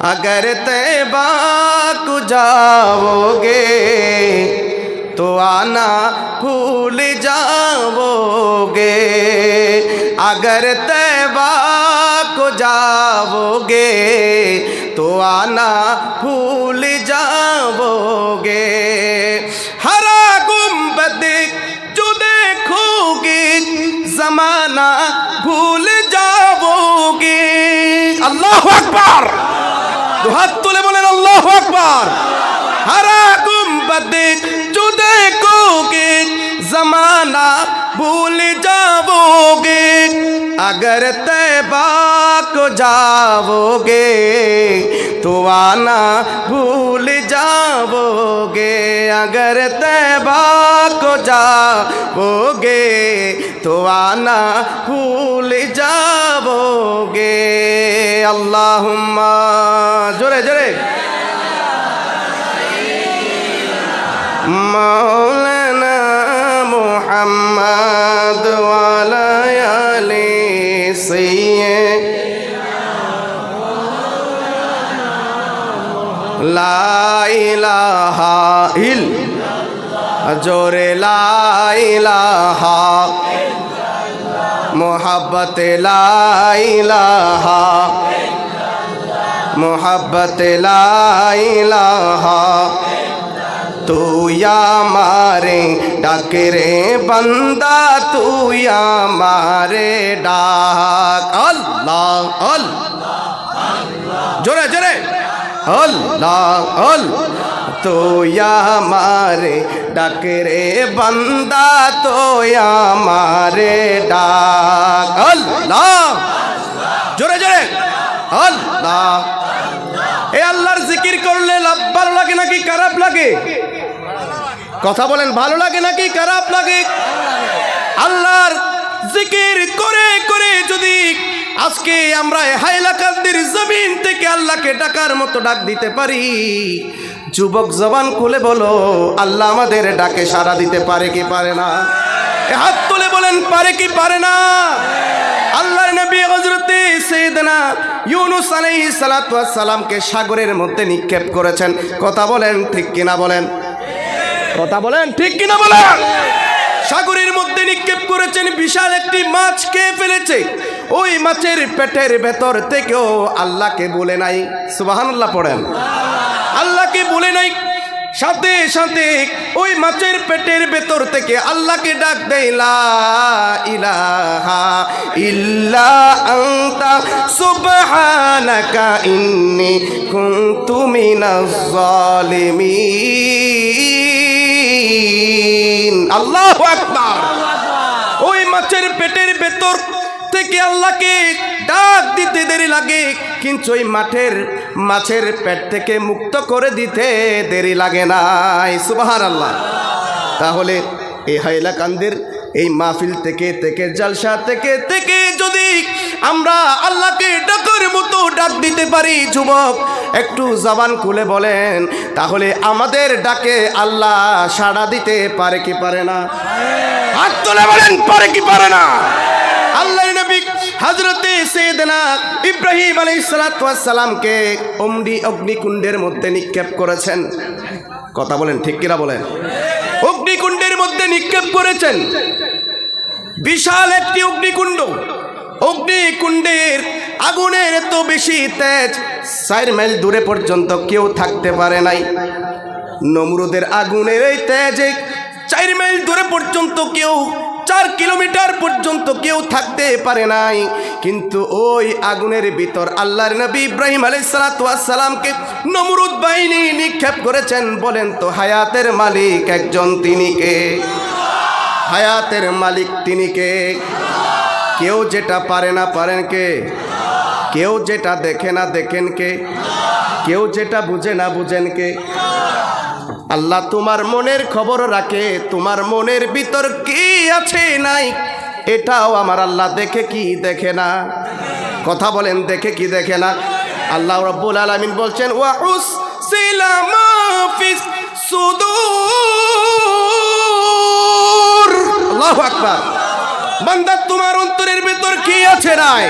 اگر تیبہ کو جاؤ گے تو آنا بھول جاؤ گے اگر تیبہ کو جاؤ گے تو آنا بھول جاؤ گے ہرا گنبد جو دیکھو گی زمانہ بھول جاؤ گے اللہ اکبر! দুহাত তুলে বলেন আল্লাহ আকবার। হারাকুম বাদে জুদে কোকে জমানা ভুল যাবোগে اگر تیبا کو جاؤ گے تو آنا بھول جاؤ گے اگر تیبا کو جاؤ گے تو آنا بھول جاؤ گے اللہم جرے جرے مولانا محمد والا لا الہ الا جور لا الہ۔ محبت لا الہ۔ محبت لا الہ۔ تو یا مارے ڈاکرے بندہ تو یا مارے ڈاک اللہ اللہ جرے جرے اللہ اللہ تو یا مارے ڈاکرے بندہ تو یا مارے ڈاک اللہ جرے جرے اللہ اے اللہ ذکر کرলে লাভ ভালো লাগে کی کرب لگے কথা বলেন, ভালো লাগে নাকি, খারাপ লাগে? আল্লাহর জিকির করে করে যদি আজকে আমরা হাইলাকান্দির জমিন থেকে আল্লাহকে ডাকার মতো ডাক দিতে পারি, যুবক জবান খুলে বলো, আল্লাহ আমাদের ডাকে, সাড়া দিতে পারে কি পারে না? হাত তুলে বলেন, পারে কি পারে না? আল্লাহর নবী হযরতে সাইয়েদনা ইউনুস আলাইহিস সালাতু সালামকে সাগরের মধ্যে নিক্ষেপ করেছেন। কথা বলেন, ঠিক কিনা বলেন? কথা বলেন ঠিক কিনা বলেন? সাগরের মধ্যে নিক্ষেপ করেছেন বিশাল একটি মাছ খেয়ে ফেলেছে? ওই মাছের পেটের ভেতর থেকেও আল্লাহকে বলে নাই। সুবহানাল্লাহ পড়েন। আল্লাহকে বলে নাই। সাথে সাথে ওই মাছের পেটের ভেতর থেকে আল্লাহকে ডাক দেয় ইলাহা ইল্লা ইন্নী কুনতু মিনাজ আল্লাহু আকবার। ওই মাছের পেটের ভেতর থেকে আল্লাহকে ডাক দিতে দেরি লাগে কিন্তু ওই মাঠের মাছের পেট থেকে মুক্ত করে দিতে দেরি লাগে না সুবাহার আল্লাহ তাহলে এই হাইলাকান্দের এই মাহফিল থেকে থেকে, জালসা থেকে থেকে যদি আমরা আল্লাহকে ডাকার মতো ডাক দিতে পারি, যুবক, একটু জবান খুলে বলেন, তাহলে আমাদের ডাকে আল্লাহ সাড়া দিতে পারে কি পারে না? হাত তুলে বলেন, পারে কি পারে না? আল্লাহর নবী হযরতে সাইয়েদনা ইব্রাহিম আলাইহিস সালাতু ওয়াস সালামকে অমরি অগ্নিকুণ্ডের মধ্যে নিক্ষেপ করেছেন। কথা বলেন, ঠিক কিনা বলেন? অগ্নিকুণ্ডের মধ্যে নিক্ষেপ করেছেন। বিশাল একটি অগ্নিকুণ্ড। অগ্নিকুণ্ডের আগুনের এত বেশি তেজ, চার মাইল দূরে পর্যন্ত কেউ থাকতে পারে নাই। নমরুদের আগুনের এই তেজে চার মাইল দূরে পর্যন্ত কেউ কিলোমিটার পর্যন্ত কেউ থাকতে পারে নাই। কিন্তু ওই আগুনের ভিতর আল্লাহর নবী ইব্রাহিম আলাইসালামকে নমরুদ বাহিনী নিক্ষেপ করেছেন। বলেন তো, হায়াতের মালিক একজন তিনি কে? হায়াতের মালিক তিনি কে? কেউ যেটা পারে না পারেন কে? কেউ যেটা দেখে না দেখেন কে? কেউ যেটা বুঝে না বুঝেন কে? আল্লাহ তোমার মনের খবর রাখে, তোমার মনের ভিতর কি আছে নাই? এটাও আমার আল্লাহ দেখে কি দেখে না? কথা বলেন, দেখে কি দেখে না? আল্লাহ রব্বুল আলমিন বলছেন ওয়াউস আল্লাহু বান্দা, তোমার অন্তরের ভেতর কি আছে নাই?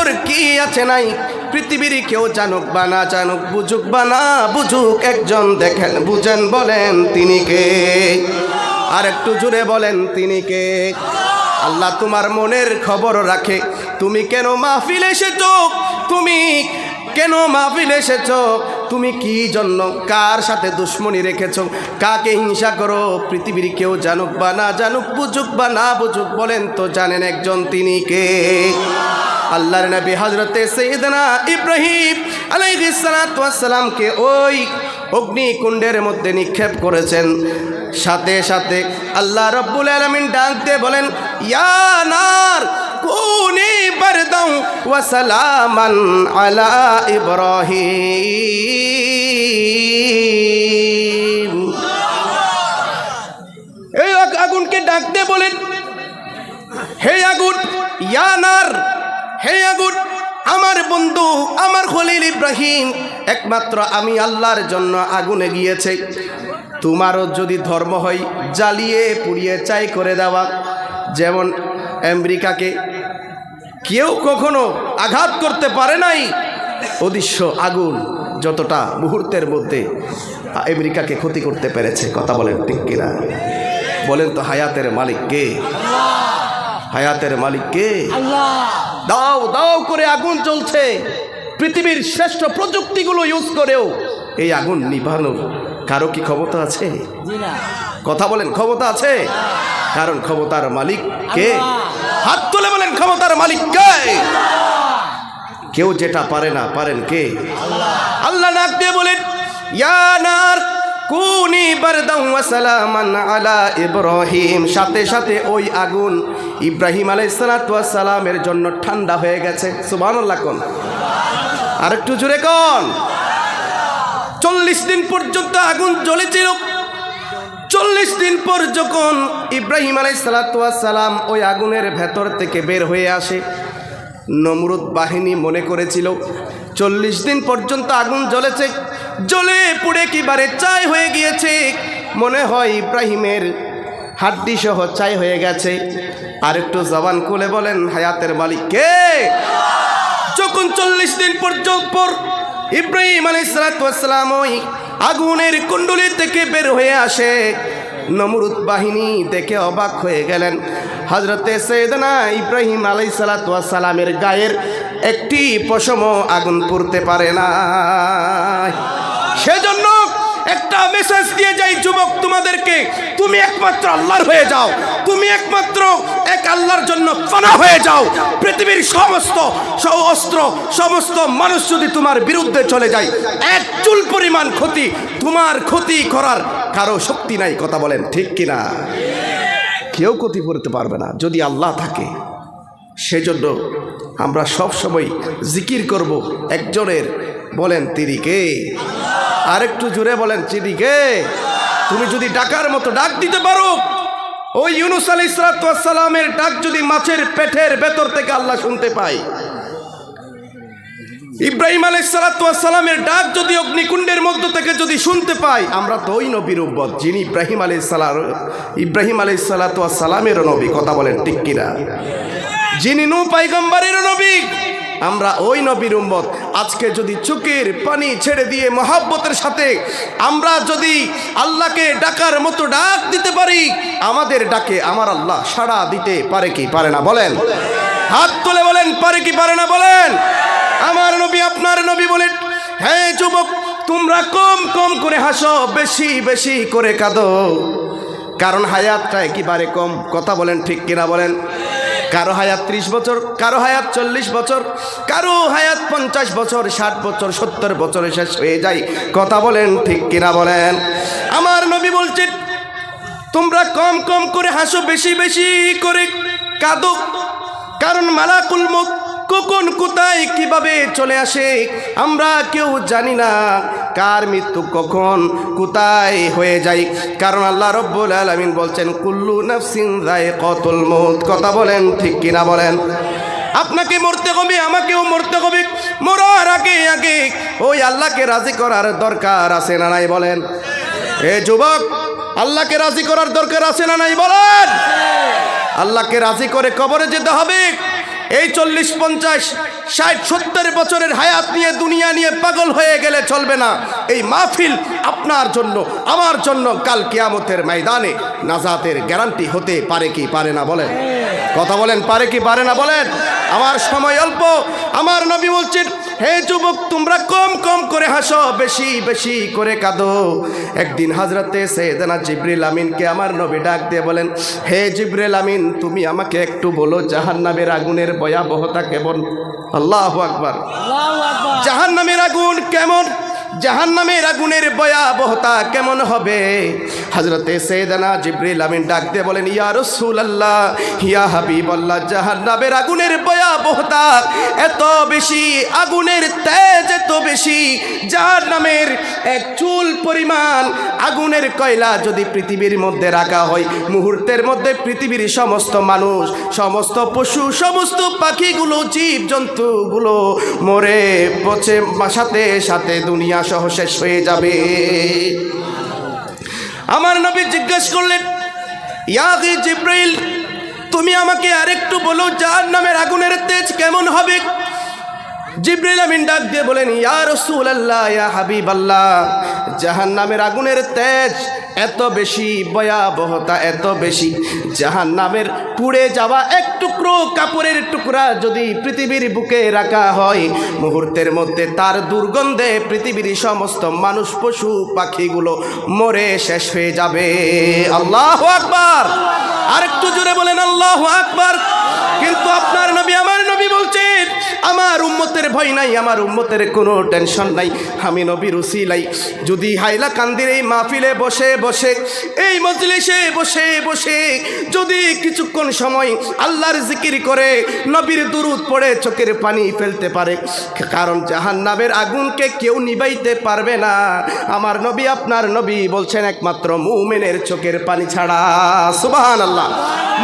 আছে নাই? পৃথিবীর কেউ জানুক বা না জানুক, বুঝুক বা না বুঝুক, একজন দেখেন, বুঝেন, বলেন তিনি কে? আর একটু জুড়ে বলেন তিনি কে? আল্লাহ তোমার মনের খবর রাখে। তুমি কেন মাহফিল এসেছ? তুমি কেন মাহফিল এসেছ? তুমি কি জন্য কার সাথে দুশ্মনী রেখেছ? কাকে হিংসা করো? পৃথিবীর কেউ জানুক বা না জানুক, বুঝুক বা না বুঝুক, বলেন তো জানেন একজন তিনি কে? আল্লাহর নবী হজরতে সৈয়দনা ইব্রাহিম আলাইহিস সালাতু ওই অগ্নিকুণ্ডের মধ্যে নিক্ষেপ করেছেন। সাথে সাথে আল্লাহ রব্বুল আলমিন ডাক দিয়ে বলেন, ইয়া নার, কুনি বারদাও ওয়া সালামান আলা ইব্রাহিম। আগুনকে ডাক দিয়ে বলেন, হে আগুন ইয়ানার হে আগুন, আমার বন্ধু, আমার খলিল ইব্রাহিম, একমাত্র আমি আল্লাহর জন্য আগুনে গিয়েছে। তোমারও যদি ধর্ম হয়, জ্বালিয়ে পুড়িয়ে চাই করে দেওয়া। যেমন আমেরিকাকে কেউ কখনো আঘাত করতে পারে নাই। অদৃশ্য আগুন যতটা মুহূর্তের মধ্যে আমেরিকাকে ক্ষতি করতে পেরেছে, কথা বলেন ঠিক কিনা? বলেন তো, হায়াতের মালিক কে? হায়াতের মালিক কে? দাও দাও করে আগুন চলছে পৃথিবীর শ্রেষ্ঠ প্রযুক্তিগুলো ইউজ করেও এই আগুন নিভানোর কারও কি ক্ষমতা আছে? কথা বলেন, ক্ষমতা আছে? কারণ ক্ষমতার মালিক কে? হাত তুলে বলেন, ক্ষমতার মালিক কে? কেউ যেটা পারে না, পারেন কে? আল্লাহ ডাক দিয়ে বলেন ইয়ানার কুনি বারদাও ওয়া সালামান আলা ইব্রাহিম। সাথে সাথে ওই আগুন ইব্রাহিম ওয়াস সালামের জন্য ঠান্ডা হয়ে গেছে। সুবহানাল্লাহ কোন? আর একটু জোরে কোন? চল্লিশ দিন পর্যন্ত আগুন জ্বলেছিল। চল্লিশ দিন পর যখন ইব্রাহিম আলাই সালাম ওই আগুনের ভেতর থেকে বের হয়ে আসে, নমরুদ বাহিনী মনে করেছিল, চল্লিশ দিন পর্যন্ত আগুন জ্বলেছে, জ্বলে পুড়ে কিবারে চাই হয়ে গিয়েছে? মনে হয় ইব্রাহিমের হাড্ডি সহ চাই হয়ে গেছে। আর একটু জবান খুলে বলেন, হায়াতের মালিক কে? যখন চল্লিশ দিন পর্যন্ত পর ইব্রাহিম আলাইসালাম ওই আগুনের কুণ্ডলি থেকে বের হয়ে আসে, নমরুদ বাহিনী দেখে অবাক হয়ে গেলেন। হজরতে সৈয়দনা ইব্রাহিম আলাই সালামের গায়ের একটি পশম আগুন পড়তে পারে না সেজন্য একটা মেসেজ দিয়ে যাই যুবক তোমাদেরকে, তুমি একমাত্র আল্লাহর হয়ে যাও, তুমি একমাত্র এক আল্লাহর জন্য ফানা হয়ে যাও। পৃথিবীর সমস্ত অস্ত্র, সমস্ত মানুষ যদি তোমার বিরুদ্ধে চলে যায়, এক চুল পরিমাণ ক্ষতি তোমার ক্ষতি করার কারও শক্তি নাই, কথা বলেন ঠিক কিনা? কেউ ক্ষতি করতে পারবে না, যদি আল্লাহ থাকে। সেজন্য আমরা সব সময় জিকির করব, একজনের বলেন, তিনি কে? আরেকটু জুড়ে বলেন, চিনি কে? তুমি যদি ডাকার মতো ডাক দিতে পারো, ওই ইউনুস আলী সালামের ডাক যদি মাছের পেটের ভেতর থেকে আল্লাহ শুনতে পাই ইব্রাহিম আলাই সালামের ডাক যদি অগ্নিকুণ্ডের মধ্য থেকে যদি শুনতে পাই আমরা তো ওই নবীর উব্বত যিনি ইব্রাহিম আলাই সালাম ইব্রাহিম আলাই সালামেরও নবী, কথা বলেন ঠিক কিনা? যিনি নু পাইগম্বারেরও নবী আমরা ওই নবীর উম্মত। আজকে যদি চোখের পানি ছেড়ে দিয়ে মহাব্বতের সাথে আমরা যদি আল্লাহকে ডাকার মতো ডাক দিতে পারি, আমাদের ডাকে আমার আল্লাহ সাড়া দিতে পারে কি পারে না বলেন? হাত তুলে বলেন, পারে কি পারে না বলেন? আমার নবী, আপনার নবী বলেন হ্যাঁ যুবক, তোমরা কম কম করে হাসো, বেশি বেশি করে কাঁদো। কারণ হায়াতটা একেবারে কম? কথা বলেন ঠিক কিনা বলেন? কারও হায়াত ত্রিশ বছর, কারও হায়াত চল্লিশ বছর, কারও হায়াত পঞ্চাশ বছর, ষাট বছর, সত্তর বছরে শেষ হয়ে যায়। কথা বলেন ঠিক কিনা বলেন? আমার নবী বলছেন, তোমরা কম কম করে হাসো, বেশি বেশি করে কাঁদো। কারণ মালাকুল মুখ কখন কোথায়, কীভাবে চলে আসে, আমরা কেউ জানি না। কার মৃত্যু কখন, কোথায় হয়ে যায়? কারণ আল্লাহ রব্বুল আলমিন বলছেন, কুল্লু নাফসিন রায় কতল মত কথা বলেন, ঠিক কিনা বলেন? আপনাকে মরতে হবে, আমাকেও মরতে হবে। মরার আগে আগে ওই আল্লাহকে রাজি করার দরকার আছে না নাই বলেন? এ যুবক, আল্লাহকে রাজি করার দরকার আছে না নাই বলেন? আল্লাহকে রাজি করে কবরে যেতে হবে। এই চল্লিশ, পঞ্চাশ, ষাট, সত্তর বছরের হায়াত নিয়ে, দুনিয়া নিয়ে পাগল হয়ে গেলে চলবে না। এই মাহফিল আপনার জন্য, আমার জন্য কাল কিয়ামতের ময়দানে নাজাতের গ্যারান্টি হতে পারে কি পারে না বলেন? কথা বলেন, পারে কি পারে না বলেন? আমার সময় অল্প, আমার নবী বলছেন হে যুবক তোমরা কম কম করে হাসো বেশি বেশি করে কাঁদো। একদিন হাজরাতে সেদানা জিব্রিল আমিনকে আমার নবী ডাক দিয়ে বলেন হে জিব্রিল আমিন তুমি আমাকে একটু বলো জাহান নামের আগুনের ভয়াবহতা কেমন? আল্লাহ আকবার। জাহান্নামের আগুন কেমন? জাহান্নামের আগুনের ভয়াবহতা কেমন হবে? হজরতে সৈয়দনা জিব্রিল আমিন ডাক দিয়ে বলেন, ইয়া রসুল আল্লাহ ইয়া হাবিব আল্লাহ জাহান্নামের আগুনের ভয়াবহতা এত বেশি, আগুনের তেজ এত বেশি, জাহান্নামের এক চুল পরিমাণ আগুনের কয়লা যদি পৃথিবীর মধ্যে রাখা হয়, মুহূর্তের মধ্যে পৃথিবীর সমস্ত মানুষ, সমস্ত পশু, সমস্ত পাখিগুলো জীব জন্তুগুলো মরে, পচে, সাথে সাথে দুনিয়া সহ শেষ হয়ে যাবে। আমার নবী জিজ্ঞেস করলেন ইয়াহি জিব্রাইল, তুমি আমাকে আরেকটু বলো যার নামের আগুনের তেজ কেমন হবে? জিব্রিল আমিন ডাক দিয়ে বলেন, ইয়া রসুল আল্লাহ ইয়া হাবিব আল্লাহ জাহান নামের আগুনের তেজ এত বেশি, ভয়াবহতা এত বেশি। জাহান নামের পুড়ে যাওয়া এক টুকরো কাপড়ের টুকরা যদি পৃথিবীর বুকে রাখা হয়, মুহূর্তের মধ্যে তার দুর্গন্ধে পৃথিবীর সমস্ত মানুষ, পশু, পাখিগুলো মরে শেষ হয়ে যাবে। আল্লাহ আকবার! আরেকটু জোরে বলেন, আল্লাহ আকবার! কিন্তু আপনার নবী, আমার নবী বলছেন উম্মতের ভয় নাই, আমার উম্মতের কোনো টেনশন নাই। আমি নবীর উসিলাই। যদি হাইলা কান্দির এই মাহফিলে বসে বসে, এই মজলিসে বসে বসে, যদি কিছুক্ষণ সময় আল্লাহর জিকির করে, নবীর দুরুদ পড়ে চোখের পানি ফেলতে পারে, কারণ জাহান নামের আগুনকে কেউ নিবাইতে পারবে না। আমার নবী আপনার নবী বলছেন একমাত্র মুমেনের চোখের পানি ছাড়া। সুবাহান আল্লাহ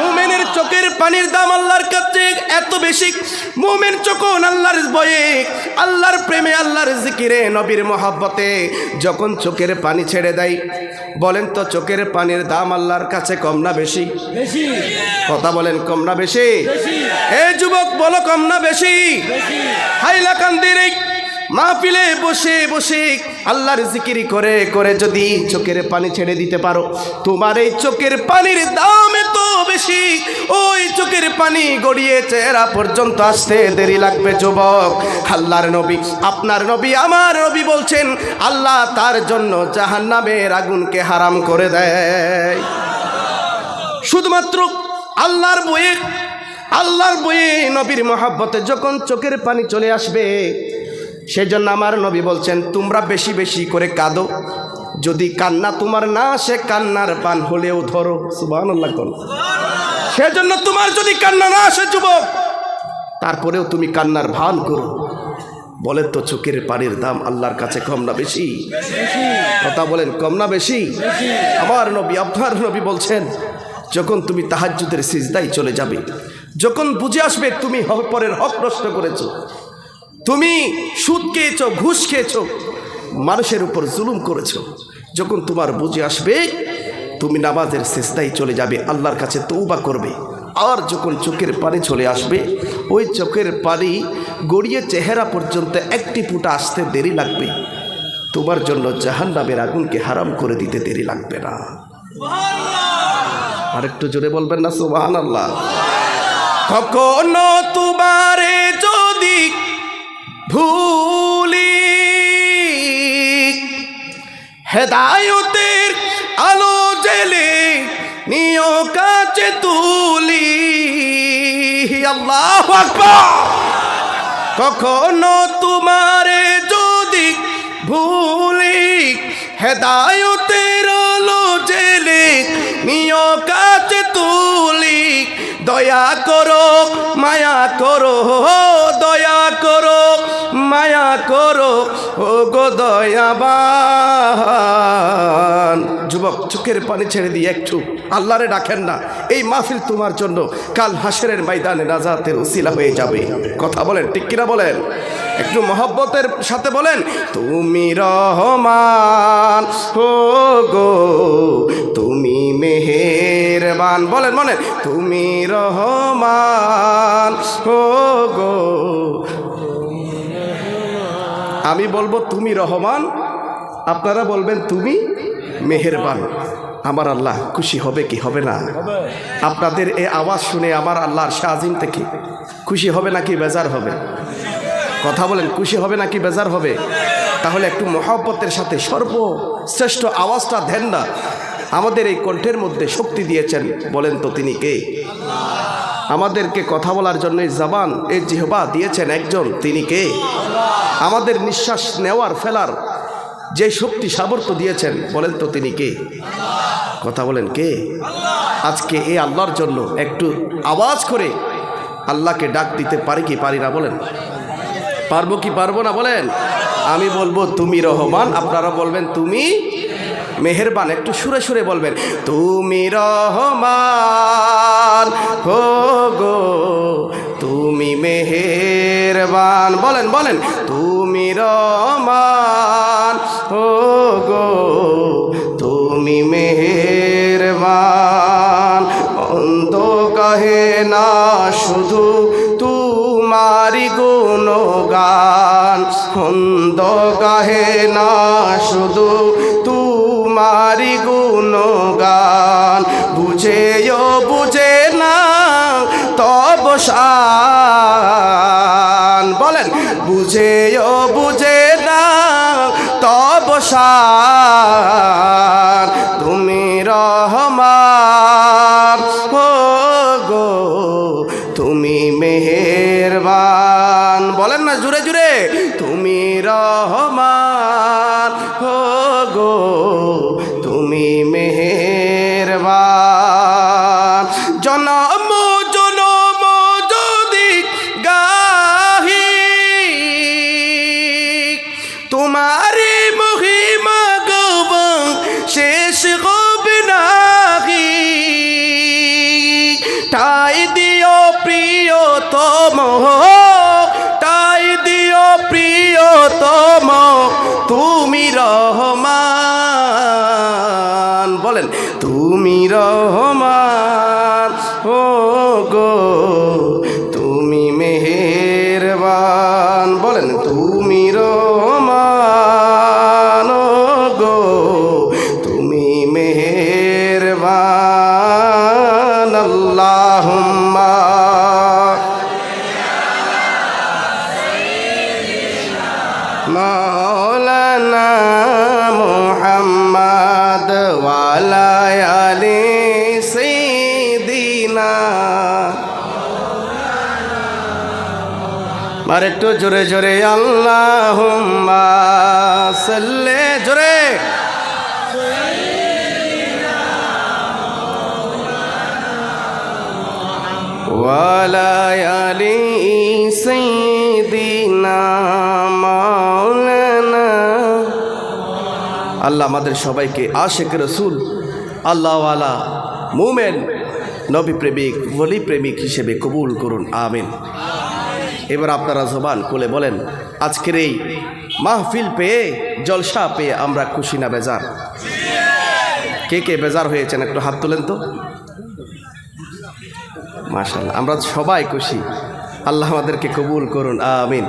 মুমেনের চোখের পানির দাম আল্লাহর কাছে এত বেশি। মুমেন যখন আল্লাহর বয়ে আল্লাহর প্রেমে আল্লাহর জিকিরে নবীর মহাব্বতে যখন চোখের পানি ছেড়ে দেয় বলেন তো চোখের পানির দাম আল্লাহর কাছে কম না বেশি? কথা বলেন কম না বেশি? বেশি। হে যুবক বলো কম না বেশি। হাইলাকান্দির এই মাহফিলে বসে বসে আল্লাহর জিকিরি করে করে যদি চোখের পানি ছেড়ে দিতে পারো, তোমার এই চোখের পানির দাম এত বেশি। ওই চোখের পানি গড়িয়ে চেহারা পর্যন্ত আসতে দেরি লাগবে, যুবক। আল্লাহর নবী, আপনার নবী, আমার নবী বলছেন, আল্লাহ তার জন্য জাহান্নামের আগুনকে হারাম করে দেয়। শুধুমাত্র আল্লাহর বইয়ে আল্লাহর বইয়ে নবীর মহাব্বতে যখন চোখের পানি চলে আসবে সেজন্য আমার নবী বলছেন, তোমরা বেশি বেশি করে কাঁদো। যদি কান্না তোমার না আসে, কান্নার পান হলেও ধরো। সুবাহ সেজন্য তোমার যদি কান্না না আসে, যুবক, তারপরেও তুমি কান্নার ভান করো। বলেন তো, চোখের পানির দাম আল্লাহর কাছে কম না বেশি? কথা বলেন, কম না বেশি? আমার নবী, আপনার নবী বলছেন, যখন তুমি তাহাজ্জুদের সিজদাই চলে যাবে, যখন বুঝে আসবে তুমি পরের হক নষ্ট করেছ তুমি সুদ খেয়েছো, ঘুষ খেয়েছো, মানুষের উপর জুলুম করেছ। যখন তোমার বুঝে আসবে, তুমি নামাজের সিজদাই চলে যাবে, আল্লাহর কাছে তৌবা করবে। আর যখন চোখের পানি চলে আসবে, ওই চোখের পানি গড়িয়ে চেহারা পর্যন্ত একটি ফুটা আসতে দেরি লাগবে। তোমার জন্য জাহান্নামের আগুনকে হারাম করে দিতে দেরি লাগবে না। আরেকটু জোরে বলবেন না সুবাহান আল্লাহ কখনো তোমারে ভুলি। হেদায়তের আলো জেলে নিয় কাছে তুলি। আল্লাহ কখনো তোমারে যদি ভুলি, হেদায়তের আলো জেলে নিয় কাছে তুলি। দয়া করো, মায়া করো দয়া করো, মায়া করো, ও গো দয়াবান। যুবক, চোখের পানি ছেড়ে দিয়ে একটু আল্লাহরে ডাকেন না। এই মাহফিল তোমার জন্য কাল হাসেরের ময়দানে নাজাতের উসিলা হয়ে যাবে। কথা বলেন, ঠিক কিনা বলেন? একটু মহব্বতের সাথে বলেন, তুমি রহমান, ও গো, তুমি মেহেরবান। বলেন বলেন, তুমি রহমান, ও গো, আমি বলব তুমি রহমান, আপনারা বলবেন তুমি মেহেরবান। আমার আল্লাহ খুশি হবে কি হবে না? আপনাদের এ আওয়াজ শুনে আমার আল্লাহর শাহজিম থেকে খুশি হবে নাকি বেজার হবে? কথা বলেন, খুশি হবে নাকি বেজার হবে? তাহলে একটু মহাব্বতের সাথে সর্বশ্রেষ্ঠ আওয়াজটা দেন না। আমাদের এই কণ্ঠের মধ্যে শক্তি দিয়েছেন, বলেন তো তিনি কে? আমাদেরকে কথা বলার জন্য এই জবান, এই জিহবা দিয়েছেন একজন, তিনি কে? আমাদের নিঃশ্বাস নেওয়ার ফেলার যে শক্তি সামর্থ্য দিয়েছেন, বলেন তো তিনি কে? কথা বলেন কে? আজকে এই আল্লাহর জন্য একটু আওয়াজ করে আল্লাহকে ডাক দিতে পারি কি পারি না, বলেন। পারব কি পারব না বলেন? আমি বলব তুমি রহমান, আপনারা বলবেন তুমি মেহেরবান, একটু সুরে সুরে বলবেন, তুমি রহমান হো গো তুমি মেহেরবান। বলেন বলেন, তুমি রহমান হো গো তুমি মেহেরবান। অন্ধ কহে না শুধু তোমারি গুণগান। অন্ধ গাহে না, শুধু তোমারি গুণগান। বুঝেও বুঝে না, তব বলেন, বুঝেও বুঝে না, তব শান তোমারি মহিমা গব শেষ হবে নাহি। টাই দিও প্রিয়তম টাই দিও প্রিয়তম, তুমি রহমান। বলেন, তুমি রহমান। আর একটু জোরে জোরে আল্লাহ সাল্লে, জোরে। ওয়ালা আলি সাইয়্যিদিনা মাওলানা। আল্লাহ আমাদের সবাইকে আশেক রসুল, আল্লাহওয়ালা মুমেন নবী প্রেমিক বলি প্রেমিক হিসেবে কবুল করুন, আমিন। এবার আপনারা জবান কোলে বলেন, আজকের এই মাহফিল পেয়ে, জলসা পেয়ে আমরা খুশি না বেজার? কে কে বেজার হয়েছেন একটু হাত তোলেন তো। মাশাল্লাহ আমরা সবাই খুশি। আল্লাহ আমাদেরকে কবুল করুন, আমিন।